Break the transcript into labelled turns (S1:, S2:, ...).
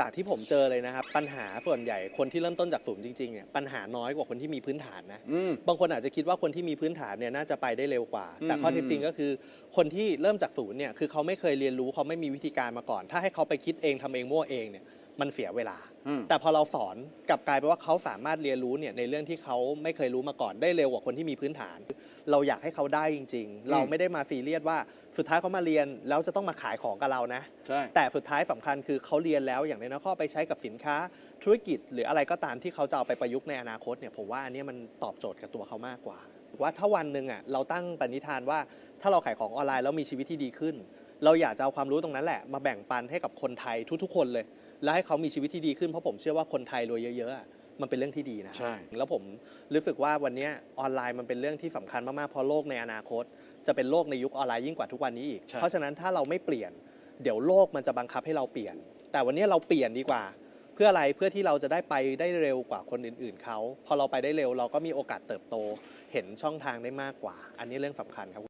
S1: จากที่ผมเจอเลยนะครับ ปัญหาส่วนใหญ่คนที่เริ่มต้นจากศูนย์จริงๆเนี่ยปัญหาน้อยกว่าคนที่มีพื้นฐานนะ
S2: อืม
S1: บางคนอาจจะคิดว่าคนที่มีพื้นฐานเนี่ยน่าจะไปได้เร็วกว่า
S2: อืม
S1: แต่ข้อเท็จจริงก็คือ คนที่เริ่มจากศูนย์เนี่ยคือเขาไม่เคยเรียนรู้เขาไม่มีวิธีการมาก่อน ถ้าให้เขาไปคิดเองทำเองมั่วเองเนี่ย มันเสียเวลา
S2: อืม
S1: แต่พอเราสอนกลับกลายเป็นว่าเขาสามารถเรียนรู้เนี่ยในเรื่องที่เขาไม่เคยรู้มาก่อนได้เร็วกว่าคนที่มีพื้นฐาน เราอยากให้เขาได้จริง ๆ เราไม่ได้มาซีเรียสว่าสุดท้ายเขามาเรียนแล้วจะต้องมาขายของกับเรานะ
S2: ใช่
S1: แต่สุดท้ายสำคัญคือเขาเรียนแล้วอย่างน้อยๆเขาเอาไปใช้กับสินค้าธุรกิจ หรืออะไรก็ตามที่เขาจะเอาไปประยุกต์ในอนาคตเนี่ยผมว่าอันเนี้ยมันตอบโจทย์กับตัวเขามากกว่า ว่าถ้าวันหนึ่งอะเราตั้งปณิธานว่าถ้าเราขายของออนไลน์แล้วมีชีวิตที่ดีขึ้น เราอยากจะเอาความรู้ตรงนั้นแหละมาแบ่งปันให้กับคนไทยทุกๆ คนเลย แล้วให้เขามีชีวิตที่ดีขึ้นเพราะผมเชื่อว่าคนไทยรวยเยอะๆอะมันเป็นเรื่องที่ดีนะ
S2: ใช่
S1: แล้วผมรู้สึกว่าวันเนี้ยออนไลน์มันเป็นเรื่องที่สำคัญมากๆเพราะโลกในอนาคต จะเป็นโลกในยุคออนไลน์ยิ่งกว่าทุกวันนี้อีก
S2: ใช่
S1: เพราะฉะนั้นถ้าเราไม่เปลี่ยน เดี๋ยวโลกมันจะบังคับให้เราเปลี่ยน แต่วันนี้เราเปลี่ยนดีกว่า เพื่ออะไรเพื่อที่เราจะได้ไปได้เร็วกว่าคนอื่น ๆเขาพอเราไปได้เร็วเราก็มีโอกาสเติบโต เห็นช่องทางได้มากกว่า อันนี้เรื่องสำคัญครับ